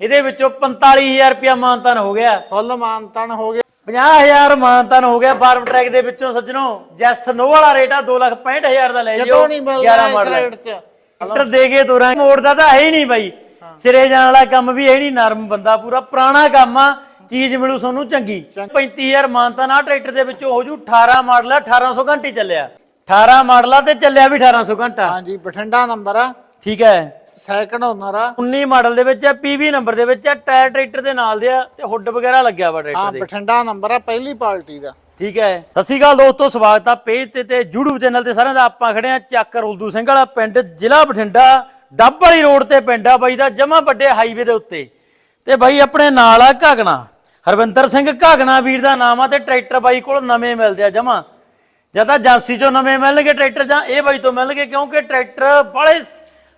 ਇਹਦੇ ਵਿੱਚੋਂ 45000 ਰੁਪਇਆ ਮਾਨਤਨ ਹੋ ਗਿਆ। ਫੁੱਲ ਮਾਨਤਨ ਹੋ ਗਿਆ। 50000 ਮਾਨਤਨ ਹੋ ਗਿਆ ਫਾਰਮ ਟਰੈਕ ਦੇ ਵਿੱਚੋਂ ਸੱਜਣੋ। ਜੈਸ ਨੋ ਵਾਲਾ ਰੇਟ ਆ 265000 ਦਾ ਲੈ ਜਿਓ ਜਦੋਂ ਨਹੀਂ ਮਿਲਦਾ 11 ਇਸ ਰੇਟ 'ਚ। ਟਰੈਕਟਰ ਦੇ ਕੇ ਤੋਰਾਂ ਮੋੜਦਾ ਤਾਂ ਹੈ ਹੀ ਨਹੀਂ ਬਾਈ। ਸਿਰੇ ਜਾਣ ਵਾਲਾ ਕੰਮ ਵੀ ਹੈ ਨਹੀਂ ਨਰਮ ਬੰਦਾ ਪੂਰਾ ਪੁਰਾਣਾ ਕੰਮ ਆ। ਚੀਜ਼ ਮਿਲੂ ਤੁਹਾਨੂੰ ਚੰਗੀ। 35000 ਮਾਨਤਾ ਨਾ ਟਰੈਕਟਰ ਦੇ ਵਿੱਚੋਂ ਹੋ ਜੂ 18 ਮਾਡਲ ਆ 1800 ਘੰਟੇ ਚੱਲਿਆ। 18 ਮਾਡਲ ਆ ਤੇ ਚੱਲਿਆ ਵੀ 1800 ਘੰਟਾ। ਹਾਂਜੀ ਬਠਿੰਡਾ ਨੰਬਰ ਆ। ਠੀਕ ਹੈ। ਸੈਕੰਡ ਓਨਰ ਆ। 19 ਮਾਡਲ ਦੇ ਵਿੱਚ ਆ ਪੀਵੀ ਨੰਬਰ ਦੇ ਵਿੱਚ ਆ ਟਾਇਰ ਟਰੈਕਟਰ ਦੇ ਨਾਲ ਦੇ ਆ ਤੇ ਹੁੱਡ ਵਗੈਰਾ ਲੱਗਿਆ ਵਾ ਟਰੈਕਟਰ ਹਾਂ ਦੇ। ਬਠਿੰਡਾ ਨੰਬਰ ਆ ਪਹਿਲੀ ਪਾਰਟੀ ਦਾ। ਠੀਕ ਹੈ। ਸਤਿ ਸ਼੍ਰੀ ਅਕਾਲ ਦੋਸਤੋ ਸਵਾਗਤ ਆ ਪੇਜ ਤੇ ਤੇ YouTube ਚੈਨਲ ਤੇ ਸਾਰਿਆਂ ਦਾ। ਆਪਾਂ ਖੜੇ ਆ ਚੱਕ ਰੁਲਦੂ ਸਿੰਘ ਵਾਲਾ ਪਿੰਡ ਜ਼ਿਲ੍ਹਾ ਬਠਿੰਡਾ ਡੱਬ ਵਾਲੀ ਰੋਡ ਤੇ ਪਿੰਡ ਆ ਬਾਈ ਦਾ ਜਮਾ ਵੱਡੇ ਹਾਈਵੇ ਦੇ ਉੱਤੇ। ਤੇ ਬਾਈ ਆਪਣੇ ਨਾਲ ਆ ਘਾਗਣਾ ਹਰਵਿੰਦਰ ਸਿੰਘ ਘਾਗਣਾ ਵੀਰ ਦਾ ਨਾਮ ਆ ਤੇ ਟਰੈਕਟਰ ਬਾਈ ਕੋਲ ਨਵੇਂ ਮਿਲਦੇ ਆ ਜਮਾ। ਜਾਂ ਤਾਂ ਏਜੰਸੀ ਚੋਂ ਨਵੇਂ ਮਿਲਣਗੇ ਟਰੈਕਟਰ ਜਾਂ ਇਹ ਬਾਈ ਤੋਂ ਮਿਲਣਗੇ ਕਿਉਂਕਿ ਟਰੈਕਟਰ ਬੜੇ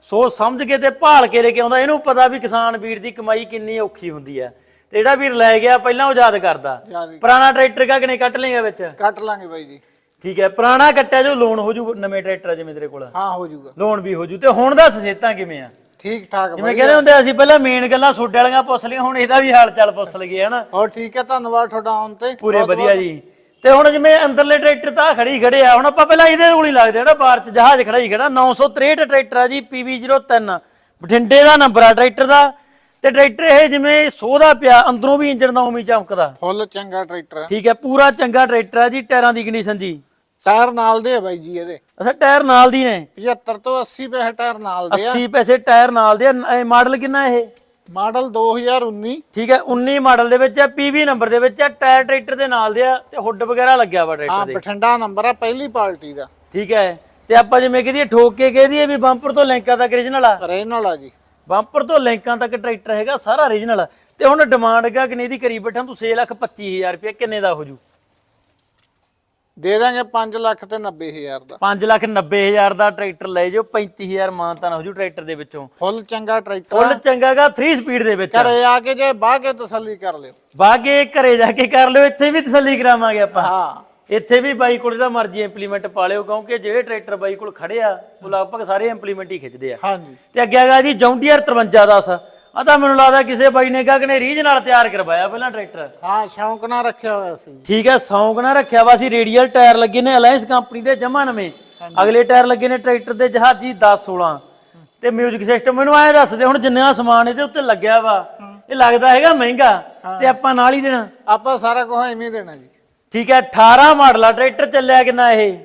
ਸੋਚ ਸਮਝ ਕੇ ਤੇ ਭਾਲ ਕੇ ਲੈ ਕੇ ਆਉਂਦਾ ਇਹਨੂੰ ਪਤਾ ਵੀ ਕਿਸਾਨ ਵੀਰ ਦੀ ਕਮਾਈ ਕਿੰਨੀ ਔਖੀ ਹੁੰਦੀ ਆ ਤੇ ਜਿਹੜਾ ਵੀਰ ਲੈ ਗਿਆ ਪਹਿਲਾਂ ਉਹ ਯਾਦ ਕਰਦਾ। ਪੁਰਾਣਾ ਟਰੈਕਟਰ ਘਾਗਣੇ ਕੱਟ ਲੇਗਾ ਵਿੱਚ? ਕੱਟ ਲਾਂਗੇ ਬਾਈ ਜੀ। ਠੀਕ ਹੈ ਪੁਰਾਣਾ ਕੱਟਿਆ ਜੋ ਲੋਨ ਹੋ ਜੂ ਨਵੇਂ ਟਰੈਕਟਰ ਜਿਵੇਂ ਤੇਰੇ ਕੋਲ। ਹਾਂ ਹੋ ਜਾਊਗਾ ਲੋਨ ਵੀ ਹੋ ਜੂ। ਤੇ ਹੁਣ ਦਾ ਸਸੇਤਾਂ ਕਿਵੇਂ ਆ? ਠੀਕ ਠਾਕ ਜਿਵੇਂ ਬਾਈ ਕਹਿੰਦੇ ਹੁੰਦੇ ਅਸੀਂ ਪਹਿਲਾਂ ਮੇਨ ਗੱਲਾਂ ਸੋਡੇ ਵਾਲੀਆਂ ਪੁੱਛ ਲਈਆਂ ਹੁਣ ਇਹਦਾ ਵੀ ਹਾਲ ਚਾਲ ਪੁੱਛ ਲਈਏ ਹਨਾ? ਹੋਰ ਠੀਕ ਹੈ ਧੰਨਵਾਦ ਤੁਹਾਡਾ ਆਉਣ ਤੇ। ਪੂਰੇ ਬਹੁਤ- ਵਧੀਆ ਜੀ। ਤੇ ਹੁਣ ਜਿਵੇਂ ਅੰਦਰਲੇ ਟਰੈਕਟਰ ਤਾਂ ਖੜੀ ਖੜੇ ਆ ਹੁਣ ਆਪਾਂ ਪਹਿਲਾਂ ਇਹਦੇ ਕੋਲ ਹੀ ਲੱਗਦੇ ਆ ਨਾ ਬਾਹਰ ਚ ਜਹਾਜ਼ ਖੜਾ ਹੀ ਖੜਾ 963 ਟਰੈਕਟਰ ਆ ਜੀ PV03 ਬਠਿੰਡੇ ਦਾ ਨੰਬਰ ਆ ਟਰੈਕਟਰ ਦਾ ਤੇ ਟਰੈਕਟਰ ਇਹ ਜਿਵੇਂ ਸੋਹਦਾ ਪਿਆ ਅੰਦਰੋਂ ਵੀ ਇੰਜਨ ਦਾ ਹੀ ਚਮਕਦਾ। ਫੁੱਲ ਚੰਗਾ ਟਰੈਕਟਰ ਆ। ਠੀਕ ਹੈ ਪੂਰਾ ਚੰਗਾ ਟਰੈਕਟਰ ਆ ਜੀ ਟਾਇਰਾਂ ਦੀ ਕੰਡੀਸ਼ਨ ਜੀ। ਟਾਇਰ ਨਾਲ ਦੇ ਆ ਬਾਈ ਜੀ ਇਹਦੇ। ਅੱਛਾ ਟਾਇਰ ਨਾਲ ਦੀ ਨੇ? 75 ਤੋਂ 80 ਪੈਸੇ ਟਾਇਰ ਨਾਲ ਦੇ ਆ। 80 ਪੈਸੇ ਟਾਇਰ ਨਾਲ ਦੇ ਮਾਡਲ ਕਿੰਨਾ ਇਹ? ਮਾਡਲ 2019 ਠੀਕ ਹੈ 19 ਮਾਡਲ ਦੇ ਵਿੱਚ ਹੈ ਪੀਵੀ ਨੰਬਰ ਦੇ ਵਿੱਚ ਹੈ ਟਾਇਰ ਟਰੈਕਟਰ ਦੇ ਨਾਲ ਦੇ ਆ ਤੇ ਹੁੱਡ ਵਗੈਰਾ ਲੱਗਿਆ ਵਾ ਹਾਂ ਟਰੈਕਟਰ ਦੇ। ਬਠਿੰਡਾ ਨੰਬਰ ਆ ਪਹਿਲੀ ਪਾਰਟੀ ਦਾ। ਠੀਕ ਹੈ ਤੇ ਆਪਾਂ ਜਿਵੇਂ ਕਹਦੀਏ ਠੋਕ ਕੇ ਕਹਦੀਏ ਵੀ ਬੰਪਰ ਤੋਂ ਲਿੰਕਾਂ ਤੱਕ ਰੀਜਨਲ ਆ? ਰੇਨਲ ਆ ਜੀ। ਬੰਪਰ ਤੋਂ ਲਿੰਕਾਂ ਤੱਕ ਟਰੈਕਟਰ ਹੈਗਾ ਸਾਰਾ ਰੀਜਨਲ ਤੇ ਹੁਣ ਡਿਮਾਂਡ ਹੈਗਾ ਕਿੰਨੇ ਦੀ ਕਰੀ ਬੈਠਾ ਤੂੰ 6 ਲੱਖ 25000 ਰੁਪਏ ਕਿੰਨੇ ਦਾ ਹੋ ਜੂ? ਦੇ ਦਾਂਗੇ 5 ਲੱਖ ਤੇ 90000 ਦਾ। 5 ਲੱਖ 90000 ਦਾ ਟਰੈਕਟਰ ਲੈ ਜਾਓ 35000 ਮਾਨਤਾ ਨਾ ਹੋ ਜੂ ਟਰੈਕਟਰ ਦੇ ਵਿੱਚੋਂ। ਫੁੱਲ ਚੰਗਾ ਟਰੈਕਟਰ ਫੁੱਲ ਚੰਗਾਗਾ 3 ਸਪੀਡ ਦੇ ਵਿੱਚ ਘਰੇ ਆ ਕੇ ਜੇ ਬਾਹ ਕੇ ਤਸੱਲੀ ਕਰ ਲਿਓ। ਬਾਗੇ ਘਰੇ ਜਾ ਕੇ ਕਰ ਲਿਓ ਇੱਥੇ ਵੀ ਤਸੱਲੀ ਕਰਾਵਾਂਗੇ ਆਪਾਂ। ਹਾਂ। ਇੱਥੇ ਵੀ ਬਾਈ ਕੋਲ ਜਿਹੜਾ ਮਰਜ਼ੀ ਇੰਪਲੀਮੈਂਟ ਪਾ ਲਿਓ ਕਿਉਂਕਿ ਜਿਹੜੇ ਟਰੈਕਟਰ ਬਾਈ ਕੋਲ ਖੜੇ ਆ ਉਹ ਲਗਭਗ ਸਾਰੇ ਇੰਪਲੀਮੈਂਟ ਹੀ ਖਿੱਚਦੇ ਆ। ਹਾਂਜੀ। ਤੇ ਅੱਗੇ ਹੈਗਾ ਜੀ ਜੌਂਡੀਅਰ 5310 ਆ ਤਾਂ ਮੈਨੂੰ ਲੱਗਦਾ ਕਿਸੇ ਬਾਈ ਨੇ ਕਹਾ ਕਿ ਨੇ ਰੀਜ ਨਾਲ ਤਿਆਰ ਕਰਵਾਇਆ ਪਹਿਲਾਂ ਟਰੈਕਟਰ। ਹਾਂ ਸ਼ੌਂਕ ਨਾਲ ਰੱਖਿਆ ਹੋਇਆ ਸੀ। ਠੀਕ ਹੈ ਸੌਂਕ ਨਾ ਰੱਖਿਆ ਵਾ ਸੀ। ਰੇਡੀਅਲ ਟਾਇਰ ਲੱਗੇ ਨੇ ਅਲਾਈਅੰਸ ਕੰਪਨੀ ਦੇ ਜਮਾ ਨਵੇਂ। ਅਗਲੇ ਟਾਇਰ ਲੱਗੇ ਨੇ ਟਰੈਕਟਰ ਦੇ ਜਹਾਜ਼ੀ 10 16 ਤੇ 뮤직 ਸਿਸਟਮ ਮੈਨੂੰ ਐਂ ਦੱਸ ਦੇ ਹੁਣ ਜਿੰਨਾ ਸਮਾਨ ਇਹਦੇ ਉੱਤੇ ਲੱਗਿਆ ਵਾ ਇਹ ਲੱਗਦਾ ਹੈਗਾ ਮਹਿੰਗਾ। ਤੇ ਆਪਾਂ ਨਾਲ ਹੀ ਦੇਣਾ। ਆਪਾਂ ਸਾਰਾ ਕੁਝ ਐਵੇਂ ਹੀ ਦੇਣਾ ਜੀ। ਠੀਕ ਹੈ 18 ਮਾਡਲ ਆ ਟਰੈਕਟਰ ਚੱਲਿਆ ਕਿੰਨਾ ਇਹ?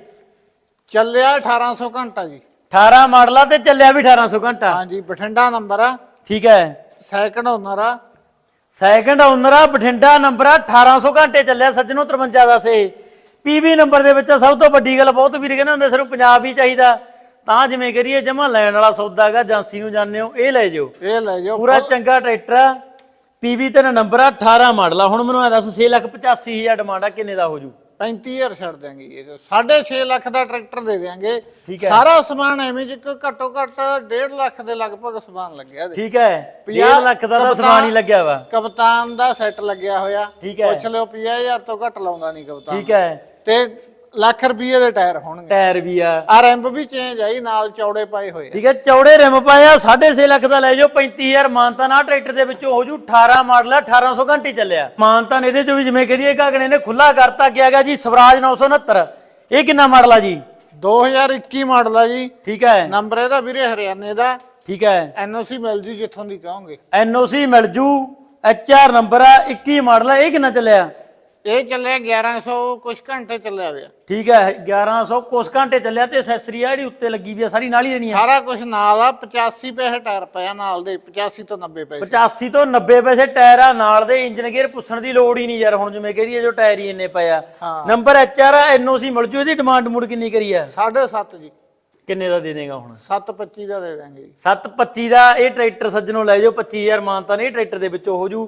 ਚੱਲਿਆ 1800 ਘੰਟਾ ਜੀ। 18 ਮਾਡਲ ਤੇ ਚੱਲਿਆ ਵੀ 1800 ਘੰਟਾ। ਹਾਂਜੀ ਬਠਿੰਡਾ ਨੰਬਰ ਆ। ਠੀਕ ਹੈ। ਸੈਕੰਡ ਓਨਰ ਆ। ਸੈਕੰਡ ਓਨਰ ਆ ਬਠਿੰਡਾ ਨੰਬਰ ਆ 1800 ਘੰਟੇ ਚੱਲਿਆ ਸੱਜਣੋ 53 ਦਾ ਸੇ ਪੀਵੀ ਨੰਬਰ ਦੇ ਵਿੱਚ ਸਭ ਤੋਂ ਵੱਡੀ ਗੱਲ ਬਹੁਤ ਵੀਰ ਕਹਿੰਦੇ ਹੁੰਦੇ ਸਾਨੂੰ ਪੰਜਾਬ ਹੀ ਚਾਹੀਦਾ। ਤਾਂ ਜਿਵੇਂ ਕਰੀਏ ਜਮਾ ਲੈਣ ਵਾਲਾ ਸੌਦਾ ਹੈਗਾ ਏਜੰਸੀ ਨੂੰ ਜਾਂਦੇ ਹੋ ਇਹ ਲੈ ਜਾਓ। ਇਹ ਲੈ ਜਾਓ। ਪੂਰਾ ਚੰਗਾ ਟਰੈਕਟਰ ਆ। ਪੀਵੀ ਤੇ ਨੰਬਰ ਆ 18 ਮਾਡਲ ਆ। ਹੁਣ ਮੈਨੂੰ ਐ ਦੱਸ 6 ਲੱਖ 85000 ਡਿਮਾਂਡ ਆ ਕਿੰਨੇ ਦਾ ਹੋ ਜੂ? 35000 ਛੱਡ ਦਿਆਂਗੇ ਇਹ 6.5 ਲੱਖ ਦਾ ਟਰੈਕਟਰ ਦੇ ਦਿਆਂਗੇ। ਸਾਰਾ ਸਮਾਨ ਐਵੇਂ ਜਿੱਕ ਘੱਟੋ ਘੱਟ 1.5 ਲੱਖ ਦੇ ਲਗਭਗ ਸਮਾਨ ਲੱਗਿਆ ਠੀਕ ਹੈ। 1 ਪੰਜਾਹ ਲੱਖ ਦਾ ਤਾਂ ਸਮਾਨ ਹੀ ਲੱਗਿਆ ਵਾ। ਕਪਤਾਨ ਦਾ ਸੈੱਟ ਲੱਗਿਆ ਹੋਇਆ। ਪੁੱਛ ਲਿਓ 50000 ਤੋਂ ਘੱਟ ਲਾਉਂਦਾ ਨਹੀਂ ਕਪਤਾਨ। ਠੀਕ ਹੈ। ਤੇ ਲੱਖ ਰੁਪਏ ਦੇ ਟਾਇਰ ਹੋਣਗੇ। ਟਾਇਰ ਵੀ ਆ। ਆ ਰੈਂਪ ਵੀ ਚੇਂਜ ਆਈ ਨਾਲ ਚੌੜੇ ਪਾਏ ਹੋਏ ਆ। ਠੀਕ ਹੈ ਚੌੜੇ ਰਿਮ ਪਾਇਆ 6.5 ਲੱਖ ਦਾ ਲੈ ਜਾਓ 35000 ਮਾਨਤਾ ਨਾ ਟਰੈਕਟਰ ਦੇ ਵਿੱਚੋਂ ਹੋ ਜੂ 18 ਮਾਡਲ ਆ 1800 ਘੰਟੇ ਚੱਲਿਆ। ਮਾਨਤਾ ਇਹਦੇ ਚੋਂ ਵੀ ਜਿਵੇਂ ਕਹਦੀਏ ਕਾਗਣੇ ਨੇ ਖੁੱਲਾ ਕਰਤਾ ਗਿਆ ਗਿਆ ਜੀ ਸਵਰਾਜ 969 ਇਹ ਕਿੰਨਾ ਮਾਡਲ ਆ ਜੀ? 2021 ਮਾਡਲ ਆ ਜੀ। ਠੀਕ ਹੈ। ਨੰਬਰ ਇਹਦਾ ਵੀਰੇ ਹਰਿਆਣੇ ਦਾ। ਠੀਕ ਹੈ। ਐਨਓਸੀ ਮਿਲ ਜੂ ਜਿੱਥੋਂ ਦੀ ਕਹੋਗੇ। ਐਨਓਸੀ ਮਿਲ ਜੂ ਐਚਆਰ ਨੰਬਰ ਆ 21 ਮਾਡਲ ਆ ਇਹ ਕਿੰਨਾ ਚੱਲਿਆ? ਇਹ ਚੱਲਿਆ 1100 ਕੁਝ ਘੰਟੇ ਚੱਲਿਆ ਹੋਇਆ ਠੀਕ ਹੈ 1100 ਕੁਸ ਘੰਟੇ ਚੱਲਿਆ ਤੇ ਐਕਸੈਸਰੀ ਆ ਜਿਹੜੀ ਉੱਤੇ ਲੱਗੀ ਵੀ ਆ ਸਾਰੀ ਨਾਲ ਹੀ ਰਹਿਣੀ ਆ। ਸਾਰਾ ਕੁਝ ਨਾਲ ਆ 85 ਪੈਸੇ ਟਾਇਰ ਪਿਆ ਨਾਲ ਦੇ 85 ਤੋਂ 90 ਪੈਸੇ। 85 ਤੋਂ 90 ਪੈਸੇ ਟਾਇਰ ਆ ਨਾਲ ਦੇ ਇੰਜਨ ਗੇਅਰ ਪੁੱਛਣ ਦੀ ਲੋੜ ਹੀ ਨਹੀਂ ਯਾਰ ਹੁਣ ਜਿਵੇਂ ਕਹਦੀਏ ਜੋ ਟਾਇਰ ਹੀ ਇੰਨੇ ਪਏ ਆ। ਹਾਂ। ਨੰਬਰ ਐਚਆਰ ਆ ਐਨਓਸੀ ਮਿਲ ਜੂ ਇਹਦੀ ਡਿਮਾਂਡ ਮੂਡ ਕਿੰਨੀ ਕਰੀ ਆ? 7.5 ਜੀ। ਕਿੰਨੇ ਦਾ ਦੇ ਦੇਗਾ ਹੁਣ? 725 ਦਾ ਦੇ ਦਾਂਗੇ ਜੀ। 725 ਦਾ ਇਹ ਟਰੈਕਟਰ ਸੱਜਣੋਂ ਲੈ ਜਾਓ 25000 ਮਾਨਤਾਨ ਇਹ ਟਰੈਕਟਰ ਦੇ ਵਿੱਚੋਂ ਹੋ ਜੂ।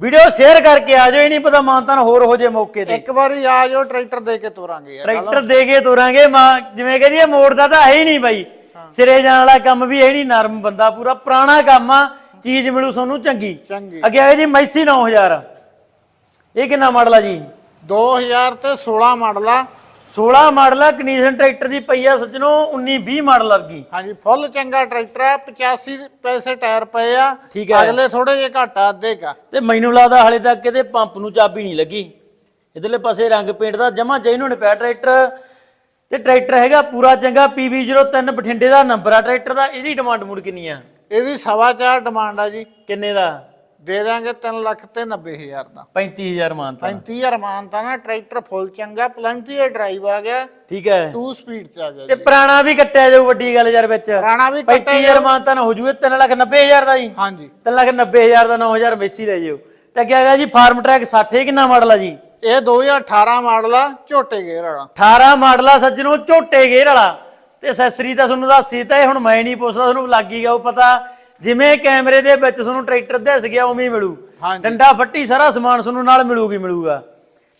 ਵੀਡੀਓ ਸ਼ੇਅਰ ਕਰਕੇ ਆ ਜਾਓ ਇਹ ਨਹੀਂ ਪਤਾ ਮਾਨਤਾਨ ਹੋਰ ਹੋ ਜੇ ਮੌਕੇ ਤੇ। ਇੱਕ ਵਾਰੀ ਆ ਜਾਓ ਟਰੈਕਟਰ ਦੇ ਕੇ ਤੋਰਾਂਗੇ ਯਾਰ ਟਰੈਕਟਰ ਦੇ ਕੇ ਤੋਰਾਂਗੇ ਮਾਂ ਜਿਵੇਂ ਕਹਦੀਏ ਮੋੜਦਾ ਤਾਂ ਹੈ ਹੀ ਨਹੀਂ ਬਾਈ। ਸਿਰੇ ਜਾਣ ਵਾਲਾ ਕੰਮ ਵੀ ਹੈ ਨਹੀਂ ਨਰਮ ਬੰਦਾ ਪੂਰਾ ਪੁਰਾਣਾ ਕੰਮ ਆ ਚੀਜ਼ ਮਿਲੂ ਤੁਹਾਨੂੰ ਚੰਗੀ। ਚੰਗੀ। ਅੱਗੇ ਆ ਜੀ ਮੈਸੀ 9000 ਇਹ ਕਿੰਨਾ ਮਾਡਲ ਆ ਜੀ? 2000 ਤੇ 16 ਮਾਡਲ ਆ। 16 ਮਾਡਲ ਆ ਕੰਡੀਸ਼ਨ ਟਰੈਕਟਰ ਦੀ ਪਈ ਆ ਸੱਜਣੋ 19 20 ਮਾਡਲ ਵਰਗੀ। ਹਾਂਜੀ ਫੁੱਲ ਚੰਗਾ ਟਰੈਕਟਰ ਹੈ 85 ਪੈਸੇ ਟਾਇਰ ਪਏ ਆ ਠੀਕ ਹੈ। ਅਗਲੇ ਥੋੜੇ ਜਿਹਾ ਘਾਟਾ ਕਾ ਤੇ ਮੈਨੂੰ ਲੱਗਦਾ ਹਾਲੇ ਤੱਕ ਇਹਦੇ ਪੰਪ ਨੂੰ ਚਾਬੀ ਨਹੀਂ ਲੱਗੀ। ਇਧਰਲੇ ਪਾਸੇ ਰੰਗ ਪੇਂਟ ਦਾ ਜਮਾ ਚਾਹੀਨੋ ਨੇ ਪਿਆ ਟਰੈਕਟਰ। ਤੇ ਟਰੈਕਟਰ ਹੈਗਾ ਪੂਰਾ ਚੰਗਾ PB03 ਬਠਿੰਡੇ ਦਾ ਨੰਬਰ ਆ ਟਰੈਕਟਰ ਦਾ। ਇਹਦੀ ਡਿਮਾਂਡ ਮੂਡ ਕਿੰਨੀ ਆ? ਇਹਦੀ ਸਵਾ ਚਾਰ ਡਿਮਾਂਡ ਆ ਜੀ। ਕਿੰਨੇ ਦਾ? ਦੇ ਦਾਂਗੇ 3 ਲੱਖ ਤੇ 90000 ਦਾ। 35000 ਮਾਨਤਾ 35000 ਮਾਨਤਾ ਨਾ ਟਰੈਕਟਰ ਫੁੱਲ ਚੰਗਾ ਪਲੰਟੀ ਦਾ ਡਰਾਈਵ ਆ ਗਿਆ। ਠੀਕ ਹੈ। 2 ਸਪੀਡ ਚ ਆ ਗਿਆ ਤੇ ਪੁਰਾਣਾ ਵੀ ਕੱਟਿਆ ਜਾਊ ਵੱਡੀ ਗੱਲ ਯਾਰ ਵਿੱਚ। ਪੁਰਾਣਾ ਵੀ ਕੱਟਿਆ 35000 ਮਾਨਤਾ ਨਾ ਹੋ ਜੂਏ 390000 ਦਾ ਜੀ। ਹਾਂਜੀ। 390000 ਦਾ 9000 ਮੈਸੀ ਲੈ ਜਿਓ ਤੇ ਅੱਗੇ ਹੈਗਾ ਜੀ ਫਾਰਮ ਟਰੈਕ 60 ਕਿੰਨਾ ਮਾਡਲ ਆ ਜੀ? ਇਹ 2018 ਮਾਡਲ ਆ ਝੋਟੇ ਗੇਅਰ ਵਾਲਾ। 18 ਮਾਡਲ ਆ ਸੱਜਣੋ ਝੋਟੇ ਗੇਰ ਵਾਲਾ। ਤੇ ਅਸੈਸਰੀ ਤਾਂ ਤੁਹਾਨੂੰ ਦੱਸੀ ਤਾਂ ਇਹ ਹੁਣ ਮੈਂ ਨਹੀਂ ਪੁੱਛਦਾ ਤੁਹਾਨੂੰ ਲੱਗ ਹੀ ਗਿਆ ਉਹ ਪਤਾ। ਜਿਵੇਂ ਕੈਮਰੇ ਦੇ ਵਿੱਚ ਤੁਹਾਨੂੰ ਟਰੈਕਟਰ ਦਿਸ ਗਿਆ ਉਵੇਂ ਹੀ ਮਿਲੂ। ਡੰਡਾ ਫੱਟੀ ਸਾਰਾ ਸਮਾਨ ਤੁਹਾਨੂੰ ਨਾਲ ਮਿਲੂਗੀ ਮਿਲੂਗਾ।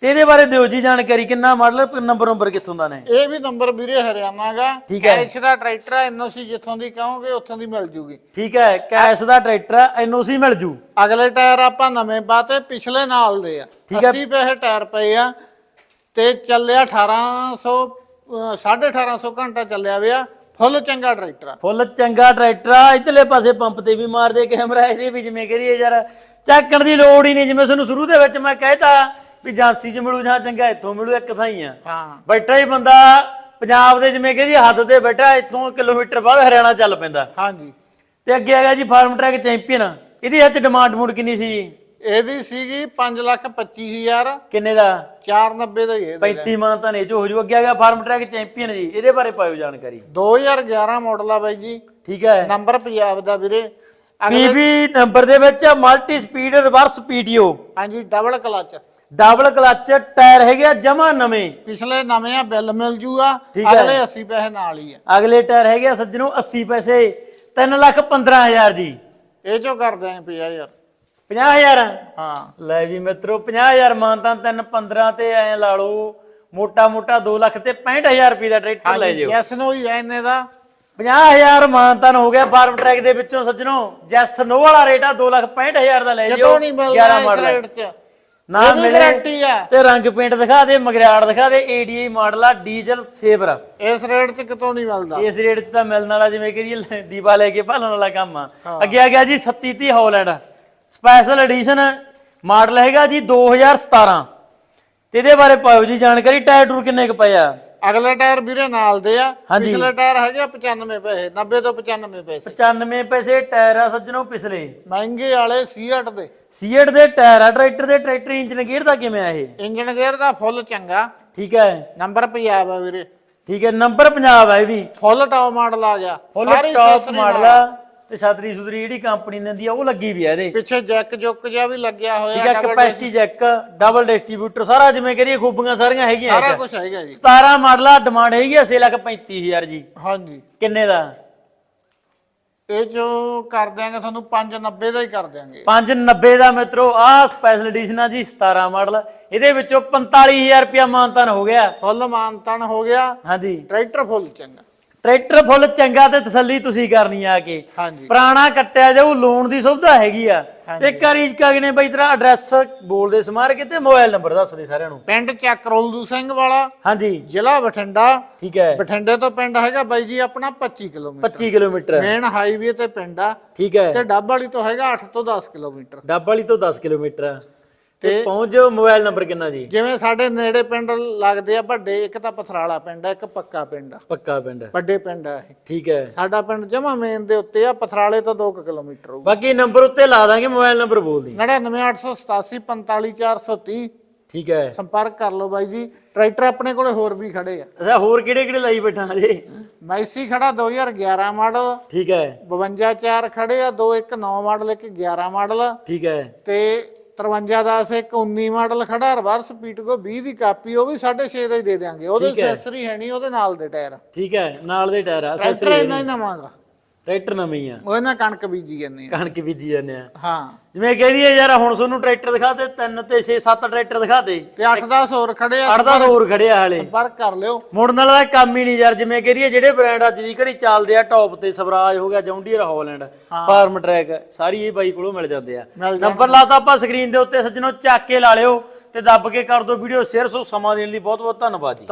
ਤੇ ਇਹਦੇ ਬਾਰੇ ਦਿਓ ਜੀ ਜਾਣਕਾਰੀ ਕਿੰਨਾ ਮਾਡਲ ਨੰਬਰ ਨੰਬਰ ਕਿੱਥੋਂ ਦਾ ਨੇ? ਇਹ ਵੀ ਨੰਬਰ ਵੀਰੇ ਹਰਿਆਣਾ ਦਾ। ਕੈਸ਼ ਦਾ ਟਰੈਕਟਰ ਆ ਐਨਓਸੀ ਜਿੱਥੋਂ ਦੀ ਕਹੋਗੇ ਉੱਥੋਂ ਦੀ ਮਿਲ ਜੂਗੀ। ਠੀਕ ਹੈ ਕੈਸ਼ ਦਾ ਟਰੈਕਟਰ ਐਨਓਸੀ ਮਿਲ ਜੂ। ਅਗਲੇ ਟਾਇਰ ਆਪਾਂ ਨਵੇਂ ਪਾਤੇ ਪਿਛਲੇ ਨਾਲ ਦੇ ਆ। ਠੀਕ ਹੈ। 80 ਪੈਸੇ ਟਾਇਰ ਪਏ ਆ ਤੇ ਚੱਲਿਆ 1800 ਅਹ 1850 ਘੰਟਾ ਚੱਲਿਆ ਵਿਆ ਫੁੱਲ ਚੰਗਾ ਟਰੈਕਟਰ ਆ। ਫੁੱਲ ਚੰਗਾ ਟਰੈਕਟਰ ਆ। ਇਧਰਲੇ ਪਾਸੇ ਪੰਪ ਤੇ ਵੀ ਮਾਰਦੇ ਕੈਮਰਾ ਇਹਦੇ ਵੀ ਜਿਵੇਂ ਕਹਦੀਏ ਯਾਰ। ਚੱਕਣ ਦੀ ਲੋੜ ਹੀ ਨਹੀਂ ਜਿਵੇਂ ਤੁਹਾਨੂੰ ਸ਼ੁਰੂ ਦੇ ਵਿੱਚ ਮੈਂ ਕਹਿਤਾ ਵੀ ਜਾਂਸੀ ਚ ਮਿਲੂ ਜਾਂ ਚੰਗਾ ਇੱਥੋਂ ਮਿਲੂ ਇੱਕ ਥਾਂ ਹੀ ਆ। ਹਾਂ। ਬੈਠਾ ਹੀ ਬੰਦਾ ਪੰਜਾਬ ਦੇ ਜਿਵੇਂ ਕਹਦੀ ਹੱਦ ਤੇ ਬੈਠਾ ਇੱਥੋਂ ਕਿਲੋਮੀਟਰ ਬਾਅਦ ਹਰਿਆਣਾ ਚੱਲ ਪੈਂਦਾ। ਹਾਂਜੀ। ਤੇ ਅੱਗੇ ਹੈਗਾ ਜੀ ਫਾਰਮ ਟਰੈਕ ਚੈਂਪੀਅਨ। ਇਹਦੀ ਅੱਜ ਡਿਮਾਂਡ ਮੂਡ ਕਿੰਨੀ ਸੀ ਜੀ? ਇਹਦੀ ਸੀਗੀ 5 ਲੱਖ 25000 ਕਿੰਨੇ ਦਾ? 490 ਦਾ ਹੀ ਇਹ ਦੇ 35 ਮਾਨ ਤਾਂ ਨੇ ਜੋ ਹੋ ਜੂ। ਅੱਗੇ ਹੈਗਾ ਫਾਰਮ ਟਰੈਕ ਚੈਂਪੀਅਨ ਜੀ। ਇਹਦੇ ਬਾਰੇ ਪਾਇਓ ਜਾਣਕਾਰੀ। 2011 ਮਾਡਲ ਆ ਬਾਈ ਜੀ। ਠੀਕ ਹੈ। ਨੰਬਰ ਪੰਜਾਬ ਦਾ ਵੀਰੇ। ਪੀਵੀ ਨੰਬਰ ਦੇ ਵਿੱਚ ਮਲਟੀ ਸਪੀਡ ਰਿਵਰਸ ਪੀਟੀਓ ਹਾਂਜੀ double clutch double clutch tyre ਹੈਗੇ ਆ ਜਮਾ ਨਵੇਂ। ਪਿਛਲੇ ਨਵੇਂ ਆ ਬਿੱਲ ਮਿਲ ਜੂਗਾ। ਅਗਲੇ 80 ਪੈਸੇ ਨਾਲ ਹੀ ਆ। ਅਗਲੇ ਟਾਇਰ ਹੈਗੇ ਆ ਸੱਜਣੋ 80 ਪੈਸੇ। 3 ਲੱਖ 15000 ਜੀ। ਇਹ ਚੋਂ ਕਰਦੇ ਆਂ ਪਿਆ ਯਾਰ 50000 ਹਾਂ। ਲੈ ਵੀ ਮਿੱਤਰੋ 50000 ਮਾਨਤਾਂ 3 15 ਤੇ ਐ ਲਾ ਲਓ। ਮੋਟਾ ਮੋਟਾ 2 ਲੱਖ ਤੇ 65000 ਰੁਪਏ ਦਾ ਟਰੈਕਟਰ ਲੈ ਜਿਓ। ਜੈਸ ਨੋ ਹੀ ਆ ਇਹਨੇ ਦਾ। 50000 ਮਾਨਤਾਂ ਹੋ ਗਿਆ ਫਾਰਮ ਟਰੈਕ ਦੇ ਵਿੱਚੋਂ ਸੱਜਣੋ। ਜੈਸ ਨੋ ਵਾਲਾ ਰੇਟ ਆ 2 ਲੱਖ 65000 ਦਾ ਲੈ ਜਿਓ। ਕਿਤੋਂ ਨਹੀਂ ਮਿਲਦਾ 11 ਇਸ ਮਾਡਲ। ਰੇਟ 'ਚ ਨਾ ਇਹ ਵੀ ਮਿਲੇ ਗਾਰੰਟੀ ਆ। ਤੇ ਰੰਗ ਪੇਂਟ ਦਿਖਾ ਦੇ ਮਗਰਿਆੜ ਦਿਖਾ ਦੇ ਏਡੀਆਈ ਮਾਡਲ ਆ ਡੀਜ਼ਲ ਸੇਵਰ ਇਸ ਰੇਟ 'ਚ ਕਿਤੋਂ ਨਹੀਂ ਮਿਲਦਾ। ਇਸ ਰੇਟ 'ਚ ਤਾਂ ਮਿਲਣ ਵਾਲਾ ਜਿਵੇਂ ਕਿ ਦੀਵਾ ਲੈ ਕੇ ਭਾਲਣ ਵਾਲਾ ਕੰਮ ਆ। ਅੱਗੇ ਆ ਗਿਆ ਜੀ 3730 ਹੌਲੈਂਡ। ਸਪੈਸ਼ਲ ਐਡੀਸ਼ਨ ਮਾਡਲ ਹੈਗਾ ਜੀ 2017 ਤੇ ਇਹਦੇ ਬਾਰੇ ਪਾਓ ਜੀ ਜਾਣਕਾਰੀ ਟਾਇਰ ਟੂਰ ਕਿੰਨੇ ਕੁ ਪਏ ਆ? ਅਗਲੇ ਟਾਇਰ ਵੀਰੇ ਨਾਲ ਦੇ ਆ। ਹਾਂਜੀ। ਪਿਛਲੇ ਟਾਇਰ ਹੈਗੇ ਆ 95 ਪੈਸੇ 90 ਤੋਂ 95 ਪੈਸੇ। 95 ਪੈਸੇ ਟਾਇਰ ਆ ਸੱਜਣੋ ਪਿਛਲੇ। ਮਹਿੰਗੇ ਵਾਲੇ ਸੀਟ ਦੇ। ਸੀਟ ਦੇ ਟਾਇਰ ਆ ਟਰੈਕਟਰ ਦੇ ਟਰੈਕਟਰ ਇੰਜਨ ਗੇਅਰ ਦਾ ਕਿਵੇਂ ਆ ਇਹ? ਇੰਜਨ ਗੇਅਰ ਦਾ ਫੁੱਲ ਚੰਗਾ। ਠੀਕ ਹੈ। ਨੰਬਰ ਪੰਜਾਬ ਆ ਵੀਰੇ। ਠੀਕ ਹੈ ਨੰਬਰ ਪੰਜਾਬ ਹੈ ਇਹ ਵੀ। ਫੁੱਲ ਟਾਪ ਮਾਡਲ ਆ ਗਿਆ। Full top model. ਆ। ਤੇ ਛਤਰੀ ਸੁਤਰੀ ਜਿਹੜੀ ਕੰਪਨੀ ਦਿੰਦੀ ਆ ਉਹ ਲੱਗੀ ਵੀ ਆ ਇਹਦੇ। ਪਿੱਛੇ ਜੈਕ ਜੁੱਕ ਜਿਹਾ ਵੀ ਲੱਗਿਆ ਠੀਕ ਹੋਇਆ ਹੈ double capacity jack double distributor ਸਾਰਾ ਜਿਵੇਂ ਕਰੀਏ ਖੂਬੀਆਂ ਸਾਰੀਆਂ ਹੈਗੀਆਂ ਸਾਰਾ। ਕੁਝ ਹੈਗਾ ਜੀ। 17 ਮਾਡਲ ਆ ਡਿਮਾਂਡ ਹੈਗੀ ਆ 6 ਲੱਖ 35000 ਜੀ। ਹਾਂਜੀ। ਕਿੰਨੇ ਦਾ? ਇਹ ਜੋ ਕਰ ਦਿਆਂਗੇ ਤੁਹਾਨੂੰ 590 ਦਾ ਹੀ ਕਰ ਦਿਆਂਗੇ। 590 ਦਾ ਮਿੱਤਰੋ ਆ ਸਪੈਸ਼ਲ ਐਡੀਸ਼ਨ ਆ ਜੀ 17 ਮਾਡਲ। ਇਹਦੇ ਵਿੱਚੋਂ 45000 ਰੁਪਿਆ ਮਾਨਤਨ ਹੋ ਗਿਆ। ਫੁੱਲ ਮਾਨਤਨ ਹੋ ਗਿਆ। ਹਾਂਜੀ। ਟਰੈਕਟਰ ਫੁੱਲ ਚੰਗਾ। ਟਰੈਕਟਰ ਫੁੱਲ ਚੰਗਾ ਤੇ ਤਸੱਲੀ ਤੁਸੀਂ ਕਰਨੀ ਆ ਕੇ। ਹਾਂਜੀ। ਪੁਰਾਣਾ ਕੱਟਿਆ ਜਾਊ ਲੋਨ ਦੀ ਸੁਵਿਧਾ ਹੈਗੀ ਆ। ਤੇ ਕਰੀ ਕਾਗਨੇ ਬਈ ਤੇਰਾ ਐਡਰੈਸ ਬੋਲਦੇ ਸਮਾਰ ਕੇ ਤੇ ਮੋਬਾਈਲ ਨੰਬਰ ਦੱਸ ਦੇ ਸਾਰਿਆਂ ਨੂੰ। ਪਿੰਡ ਚੱਕ ਰੋਲਦੂ ਸਿੰਘ ਵਾਲਾ। ਹਾਂਜੀ। ਜ਼ਿਲ੍ਹਾ ਬਠਿੰਡਾ। ਠੀਕ ਹੈ। ਬਠਿੰਡੇ ਤੋਂ ਪਿੰਡ ਹੈਗਾ ਬਾਈ ਜੀ ਆਪਣਾ 25 ਕਿਲੋਮੀਟਰ। 25 ਕਿਲੋਮੀਟਰ। ਮੇਨ ਹਾਈਵੇ ਤੇ ਪਿੰਡ ਆ। ਠੀਕ ਹੈ। ਤੇ ਡੱਬ ਵਾਲੀ ਤੋਂ ਹੈਗਾ 8 ਤੋਂ 10 ਕਿਲੋਮੀਟਰ। ਡੱਬ ਵਾਲੀ ਤੋਂ 10 ਕਿਲੋਮੀਟਰ। ਆ। ਤੇ ਪਹੁੰਚ ਜਾਓ ਮੋਬਾਈਲ ਨੰਬਰ ਕਿੰਨਾ ਜੀ? ਜਿਵੇਂ ਸਾਡੇ ਨੇੜੇ ਪਿੰਡ ਲੱਗਦੇ ਆ ਵੱਡੇ ਇੱਕ ਤਾਂ ਪਥਰਾਲਾ ਪਿੰਡ ਆ ਇੱਕ ਪੱਕਾ ਪਿੰਡ ਆ। ਪੱਕਾ ਪਿੰਡ ਵੱਡੇ ਪਿੰਡ ਆ ਇਹ। ਠੀਕ ਹੈ। ਸਾਡਾ ਪਿੰਡ ਜਮਾ ਮੇਨ ਦੇ ਉੱਤੇ ਆ ਪਥਰਾਲੇ ਤੋਂ 2 ਕਿਲੋਮੀਟਰ ਹੋਊ ਬਾਕੀ ਨੰਬਰ ਉੱਤੇ ਲਾ ਦਾਂਗੇ ਮੋਬਾਈਲ ਨੰਬਰ ਬੋਲ ਦੀ 99887 ਠੀਕ ਹੈ। ਸੰਪਰਕ ਕਰ ਲਓ ਬਾਈ ਜੀ। ਟਰੈਕਟਰ ਆਪਣੇ ਕੋਲੇ ਹੋਰ ਵੀ ਖੜੇ ਆ। ਅੱਛਾ ਹੋਰ ਕਿਹੜੇ ਕਿਹੜੇ ਲਾਈ ਬੈਠਾ ਜੀ? ਮੈਸੀ ਖੜਾ 2011 ਮਾਡਲ। ਠੀਕ ਹੈ। 52 ਚਾਰ ਖੜੇ ਆ 219 ਮਾਡਲ ਇੱਕ 11 ਮਾਡਲ। ਠੀਕ ਹੈ। ਤੇ 53 10 ਇੱਕ 19 ਮਾਡਲ ਖੜਾ ਰਿਵਰਸ ਪੀਟਗੋ 20 ਦੀ ਕਾਪੀ ਉਹ ਵੀ 6.5 ਦਾ ਹੀ ਦੇ ਦਿਆਂਗੇ। ਉਹਦੇ ਠੀਕ ਹੈ। ਐਕਸੈਸਰੀ ਹੈ ਨਹੀਂ ਉਹਦੇ ਨਾਲ ਦੇ ਟਾਇਰ। ਠੀਕ ਹੈ ਨਾਲ ਦੇ ਟਾਇਰ ਆ ਟਰੈਕਟਰ ਅਸੈਸਰੀ ਇੰਨਾ ਹੀ ਨਵਾਂਗਾ ਟਰੈਕਟਰ ਨਵੇਂ ਹੀ ਆ। ਉਹ ਇਹਨਾਂ ਕਣਕ ਬੀਜੀ ਜਾਂਦੇ ਆ। ਕਣਕ ਬੀਜੀ ਜਾਂਦੇ ਆ। ਹਾਂ। ਜਿਵੇਂ ਕਹਿ ਦਈਏ ਯਾਰ ਹੁਣ ਤੁਹਾਨੂੰ ਟਰੈਕਟਰ ਦਿਖਾ ਤੇ 3 ਤੇ 6 7 ਟਰੈਕਟਰ ਦਿਖਾ ਦੇ। ਤੇ 8-10 ਹੋਰ ਖੜੇ ਆ 8 ਹੋਰ ਖੜੇ ਆ ਹਾਲੇ। ਸੰਪਰਕ ਕਰ ਲਿਓ। ਮੁੜਨ ਵਾਲਾ ਕੰਮ ਹੀ ਨਹੀਂ ਯਾਰ ਜਿਵੇਂ ਕਹਿ ਦਈਏ ਜਿਹੜੇ ਬ੍ਰਾਂਡ ਅੱਜ ਦੀ ਘੜੀ ਚੱਲਦੇ ਆ ਟੌਪ ਤੇ ਸਵਰਾਜ ਹੋ ਗਿਆ ਜੌਂਡੀਅਰ ਹੌਲੈਂਡ ਫਾਰਮ ਟਰੈਕ ਸਾਰੀ ਇਹ ਬਾਈ ਕੋਲੋਂ ਮਿਲ ਜਾਂਦੇ ਆ। ਨੰਬਰ ਲਾਤਾ ਆਪਾਂ ਸਕਰੀਨ ਦੇ ਉੱਤੇ ਸੱਜਣੋ ਚੱਕ ਕੇ ਲਾ ਲਿਓ ਤੇ ਦੱਬ ਕੇ ਕਰ ਦਿਓ ਵੀਡੀਓ ਸ਼ੇਅਰ ਸੋ ਸਮਾਂ ਦੇਣ ਲਈ ਬਹੁਤ ਬਹੁਤ ਧੰਨਵਾਦ ਜੀ।